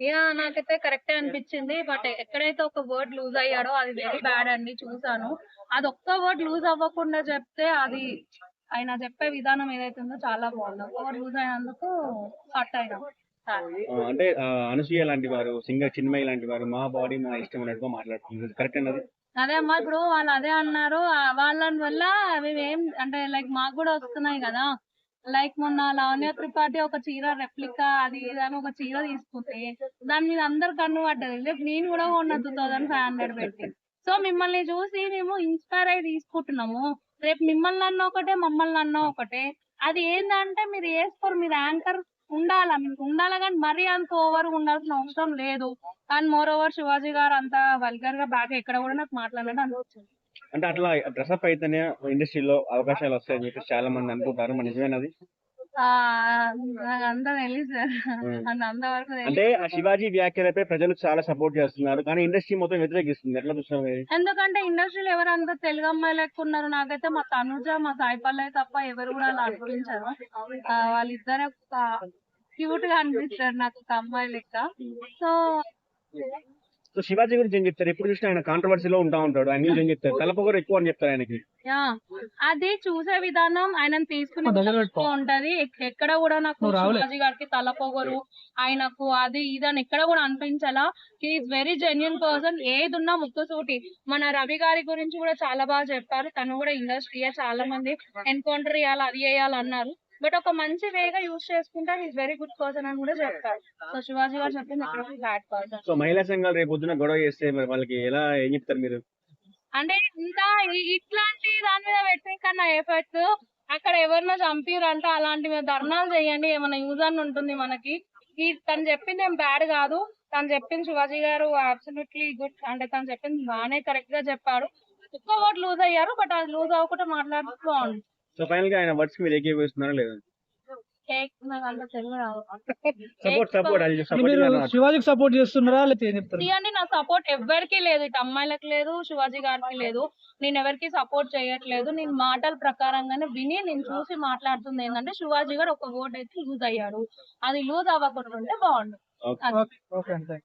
Yeah నాకైతే కరెక్టే అనిపించింది బట్ ఎక్కడైతే ఒక వర్డ్ లూజ్ అయ్యాడో అది వెరీ బ్యాడ్ అండి చూసాను అది ఒక్క వర్డ్ లూజ్ అవ్వకుండా చెప్తే అది ఆయన చెప్పే విధానం ఏదైతే ఉందో చాలా బాగుంది. ఒక్క వర్డ్ లూజ్ అయినందుకు హట్ అయినా. అంటే అనసూయ లాంటి వారు సింగర్ చిన్మయి లాంటి వారు మా బాడీ మా ఇష్టం అన్నట్టుగా మాట్లాడుతున్నారు. కరెక్ట్ అన్నది? అదే అమ్మా ఇప్పుడు వాళ్ళు అదే అన్నారు ఆ వాళ్ళని వల్ల మేము ఏం అంటే లైక్ మాకు కూడా వస్తున్నాయి కదా. లైక్ మొన్న లావణ్య త్రిపాఠి ఒక చీర రెప్లికా అది ఇదని ఒక చీర తీసుకుంటే దాని మీద అందరు కన్ను పడ్డది. రేపు నేను కూడా కొన్న టూ థౌసండ్ ఫైవ్ హండ్రెడ్ పెట్టి. సో మిమ్మల్ని చూసి మేము ఇన్స్పైర్ అయి తీసుకుంటున్నాము. రేపు మిమ్మల్ని అన్న ఒకటే మమ్మల్ని అన్న ఒకటే. అది ఏంటంటే మీరు వేసుకోరు మీరు యాంకర్ ఉండాలా? మీకు ఉండాలి కానీ మరీ అంత ఓవర్ ఉండాల్సిన అవసరం లేదు. అండ్ మోర్ ఓవర్ శివాజీ గారు అంత వల్గర్గా బాగా ఎక్కడ కూడా నాకు మాట్లాడాలని అనిపించింది. అంటే అట్లా డ్రెస్అప్ అయితేనే ఇండస్ట్రీలో అవకాశాలు వస్తాయని చెప్పేసి చాలా మంది అనుకుంటారు. మరి నిజమేనది అంతా అంత అంటే ఆ శివాజీ వ్యాఖ్యలపై ప్రజలు చాలా సపోర్ట్ చేస్తున్నారు. కానీ ఇండస్ట్రీ మొత్తం వ్యతిరేకిస్తుంది. ఎట్లా ఇది? ఎందుకంటే ఇండస్ట్రీలో ఎవరంతా తెలుగు అమ్మాయిలు ఎక్కువ ఉన్నారు? నాకైతే మా తనుజ మా సాయి పల్లవి తప్ప ఎవరు కూడా అలా అనిపించారు ఆ, వాళ్ళిద్దరే క్యూట్గా అనిపిస్తారు నాకు ఒక అమ్మాయి లెక్క. సో సో శివాజీ గురించి ఏం చెప్తారు? ఎప్పుడు చూసినా ఆయన కాంట్రవర్సీలో ఉంటా ఉంటాడు. ఆయన గురించి ఏం చెప్తారు? తలపొగరు ఎక్కువ అని చెప్తారు ఆయనకి. అది చూసే విధానం ఆయన తీసుకునే ఉంటది. ఎక్- ఎక్కడ కూడా నాకు శివాజీ గారికి తల పొగరు ఆయనకు అది ఇది అని ఎక్కడ కూడా అనిపించాలా. ఈజ్ వెరీ జెన్యున్ పర్సన్ ఏది ఉన్నా ముక్కుసూటి. మన రవి గారి గురించి కూడా చాలా బాగా చెప్పారు. తను కూడా ఇండస్ట్రీ చాలా మంది ఎన్కౌంటర్ చేయాలి అది చేయాలి అన్నారు. బట్ ఒక మంచి వేగా యూజ్ చేసుకుంటే ఈజ్ వెరీ గుడ్ పర్సన్ అని కూడా చెప్పారు సో శివాజీ గారు చెప్పింది ఎక్కడ బ్యాడ్ పర్సన్ సో మహిళా సంఘాలు రేపు పొద్దున గొడవ చేస్తే మరి వాళ్ళకి ఎలా ఏం చెప్తారు మీరు? అంటే ఇంత ఇ- ఇట్లాంటి దాని మీద పెట్టే కన్నా ఎఫెక్ట్ అక్కడ ఎవరినో చంపిరంటే అలాంటి మీద ధర్నాలు చేయండి. ఏమైనా యూజ్ అని ఉంటుంది మనకి. ఈ తను చెప్పింది ఏం బ్యాడ్ కాదు. తను చెప్పింది శివాజీ గారు అబ్సల్యూట్లీ గుడ్ అంటే తను చెప్పింది బాగానే కరెక్ట్గా చెప్పాడు. ఎక్కువ ఓట్ లూజ్ అయ్యారు. బట్ అది లూజ్ అవ్వకుండా మాట్లాడుతూ బాగుంది. సో ఫైనల్గా ఆయన వర్డ్స్ మీరు ఏకీభవిస్తున్నారా లేదా? సపోర్ట్ సపోర్ట్ శివాజీకి సపోర్ట్ చేస్తున్నారా నా సపోర్ట్ ఎవరికి లేదు. ఇటు అమ్మాయిలకు లేదు శివాజీ గారికి లేదు. నేను ఎవరికి సపోర్ట్ చేయట్లేదు. నేను మాటల ప్రకారంగానే విని నేను చూసి మాట్లాడుతుంది. ఏంటంటే శివాజీ గారు ఒక ఓట్ అయితే లూజ్ అయ్యాడు. అది లూజ్ అవ్వకుండా ఉంటే బాగుండు. ఓకే.